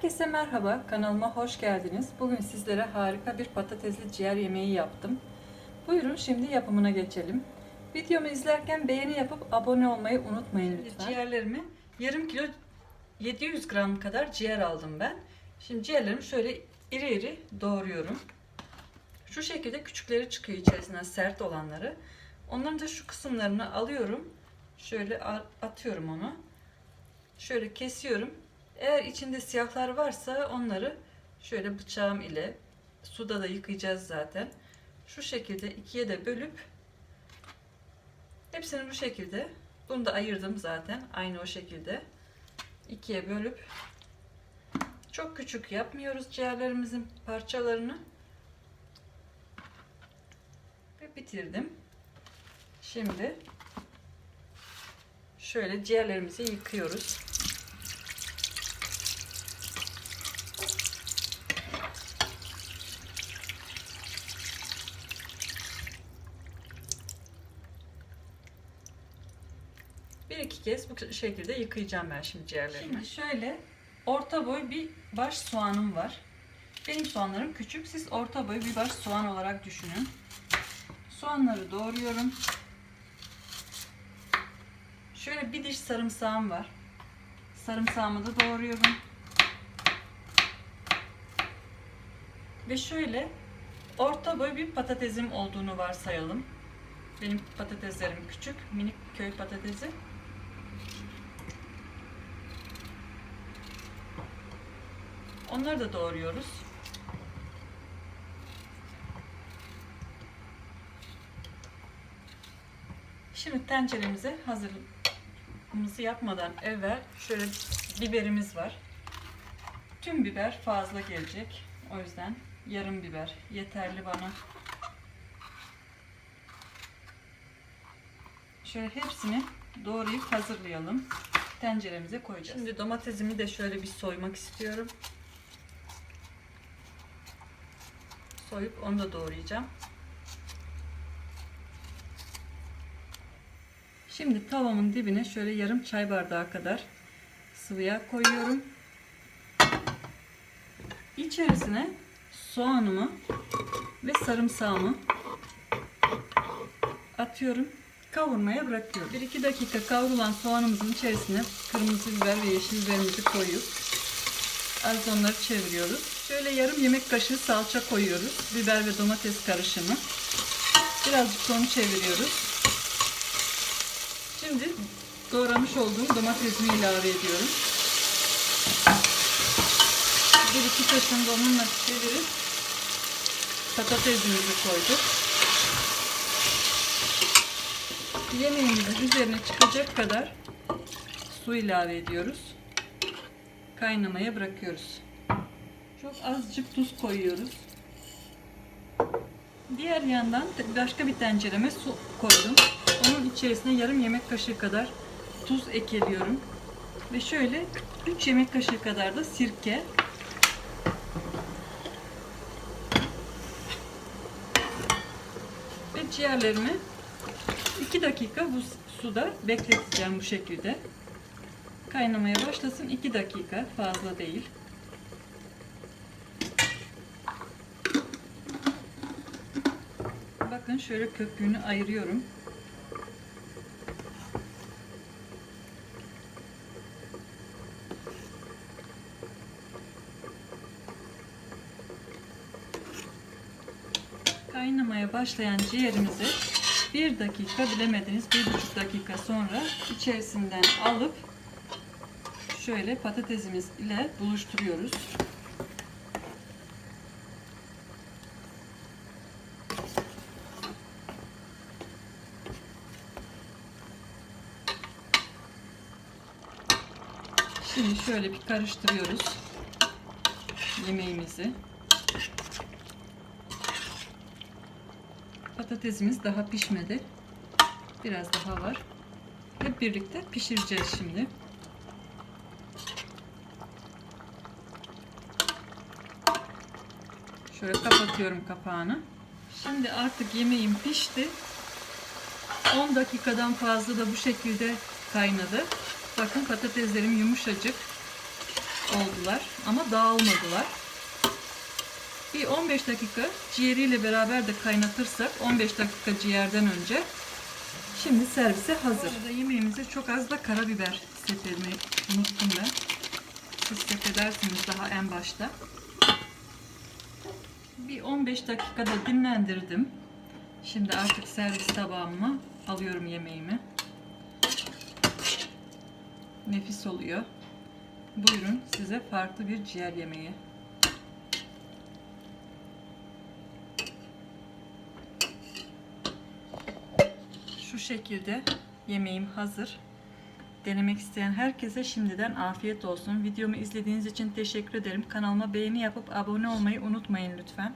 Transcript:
Herkese merhaba, kanalıma hoş geldiniz. Bugün sizlere harika bir patatesli ciğer yemeği yaptım. Buyurun şimdi yapımına geçelim. Videomu izlerken beğeni yapıp abone olmayı unutmayın lütfen. Ciğerlerimi yarım kilo 700 gram kadar ciğer aldım ben. Şimdi ciğerlerimi şöyle iri iri doğruyorum. Şu şekilde küçükleri çıkıyor içerisinden sert olanları. Onların da şu kısımlarını alıyorum. Şöyle atıyorum onu. Şöyle kesiyorum. Eğer içinde siyahlar varsa onları şöyle bıçağım ile suda da yıkayacağız zaten. Şu şekilde ikiye de bölüp hepsini bu şekilde bunu da ayırdım zaten aynı o şekilde ikiye bölüp çok küçük yapmıyoruz ciğerlerimizin parçalarını ve bitirdim. Şimdi şöyle ciğerlerimizi yıkıyoruz. Bir iki kez bu şekilde yıkayacağım ben şimdi ciğerlerimi. Şimdi şöyle orta boy bir baş soğanım var. Benim soğanlarım küçük. Siz orta boy bir baş soğan olarak düşünün. Soğanları doğruyorum. Şöyle bir diş sarımsağım var. Sarımsağımı da doğruyorum. Ve şöyle orta boy bir patatesim olduğunu varsayalım. Benim patateslerim küçük, minik köy patatesi. Onları da doğruyoruz. Şimdi tenceremize hazırlığımızı yapmadan evvel şöyle biberimiz var. Tüm biber fazla gelecek. O yüzden yarım biber yeterli bana. Şöyle hepsini doğrayıp hazırlayalım. Tenceremize koyacağız. Şimdi domatesimi de şöyle bir soymak istiyorum. Soyup onu da doğrayacağım. Şimdi tavamın dibine şöyle yarım çay bardağı kadar sıvı yağ koyuyorum. İçerisine soğanımı ve sarımsağımı atıyorum. Kavurmaya bırakıyorum. 1-2 dakika kavrulan soğanımızın içerisine kırmızı biber ve yeşil biberimizi koyup az onları çeviriyoruz. Şöyle yarım yemek kaşığı salça koyuyoruz. Biber ve domates karışımı. Birazcık onu çeviriyoruz. Şimdi doğramış olduğum domatesimi ilave ediyorum. Bir iki kaşığını da onunla çevirip patatesimizi koyduk. Yemeğimizin üzerine çıkacak kadar su ilave ediyoruz. Kaynamaya bırakıyoruz. Çok azıcık tuz koyuyoruz. Diğer yandan başka bir tencereme su koydum. Onun içerisine yarım yemek kaşığı kadar tuz ekliyorum. Ve şöyle 3 yemek kaşığı kadar da sirke. Ve ciğerlerimi 2 dakika bu suda bekleteceğim bu şekilde. Kaynamaya başlasın 2 dakika fazla değil. Bakın şöyle köpüğünü ayırıyorum. Kaynamaya başlayan ciğerimizi bir dakika bilemediniz bir buçuk dakika sonra içerisinden alıp şöyle patatesimiz ile buluşturuyoruz. Şimdi şöyle bir karıştırıyoruz yemeğimizi. Patatesimiz daha pişmedi. Biraz daha var. Hep birlikte pişireceğiz şimdi. Şöyle kapatıyorum kapağını. Şimdi artık yemeğim pişti. 10 dakikadan fazla da bu şekilde kaynadı. Bakın patateslerim yumuşacık. oldular ama dağılmadılar. Bir 15 dakika ciğeriyle beraber de kaynatırsak 15 dakika ciğerden önce şimdi servise hazır. Bu yemeğimize çok az da karabiber sepelmeyi unuttum ben. Siz sepedersiniz daha en başta. Bir 15 dakikada dinlendirdim. Şimdi artık servis tabağıma alıyorum yemeğimi. Nefis oluyor. Buyurun size farklı bir ciğer yemeği. Şu şekilde yemeğim hazır. Denemek isteyen herkese şimdiden afiyet olsun. Videomu izlediğiniz için teşekkür ederim. Kanalıma beğeni yapıp abone olmayı unutmayın lütfen.